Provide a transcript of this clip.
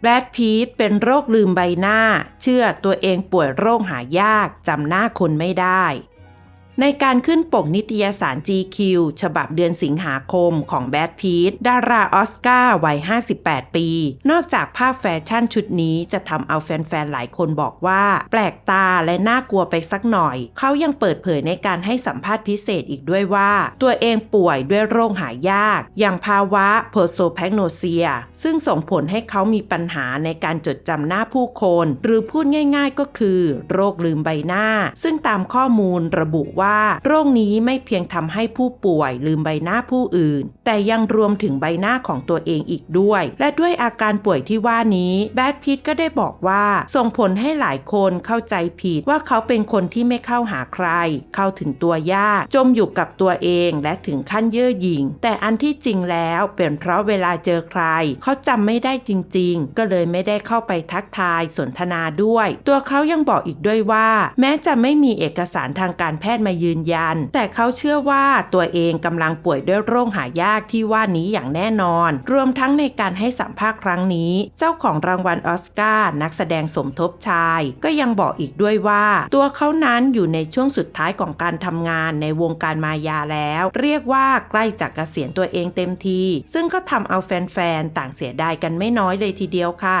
แบรดพีทเป็นโรคลืมใบหน้า เชื่อตัวเองป่วยโรคหายาก จำหน้าคนไม่ได้ ในการขึ้นปกนิตยสาร GQ ฉบับเดือนสิงหาคมของแบดพีทดาราออสการ์วัย 58 ปี นอกจากภาพแฟชั่นชุดนี้จะทำเอาแฟนๆ หลายคนบอกว่า แปลกตาและน่ากลัวไปสักหน่อย เขายังเปิดเผยในการให้สัมภาษณ์พิเศษอีกด้วยว่า ตัวเองป่วยด้วยโรคหายาก อย่างภาวะโพโซแพคโนเซีย ซึ่งส่งผลให้เขามีปัญหาในการจดจำหน้าผู้คน หรือพูดง่าย ๆ ก็คือ โรคลืมใบหน้า ซึ่งตามข้อมูลระบุว่าว่า โรคนี้ไม่เพียงทำให้ผู้ป่วยลืมใบหน้าผู้อื่น แต่ยังรวมถึงใบหน้าของตัวเองอีกด้วย และด้วยอาการป่วยที่ว่านี้แบดพิทก็ได้บอกว่าส่งผลให้หลายคนเข้าใจผิดว่าเขาเป็นคนที่ไม่เข้าหาใคร เข้าถึงตัวยากจมอยู่กับตัวเองและถึงขั้นเย่อหยิ่ง แต่อันที่จริงแล้วเป็นเพราะเวลาเจอใคร เขาจำไม่ได้จริง ๆ ก็เลยไม่ได้เข้าไปทักทายสนทนาด้วย ตัวเขายังบอกอีกด้วยว่า แม้จะไม่มีเอกสารทางการแพทย์มายืนยัน แต่เขาเชื่อว่าตัวเองกำลังป่วยด้วยโรคหายากที่ว่านี้อย่างแน่นอน รวมทั้งในการให้สัมภาษณ์ครั้งนี้ เจ้าของรางวัลออสการ์นักแสดงสมทบชาย ก็ยังบอกอีกด้วยว่า ตัวเขานั้นอยู่ในช่วงสุดท้ายของการทำงานในวงการมายาแล้ว เรียกว่าใกล้จากเกษียณตัวเองเต็มที ซึ่งก็ทำเอาแฟนๆต่างเสียดายกันไม่น้อยเลยทีเดียวค่ะ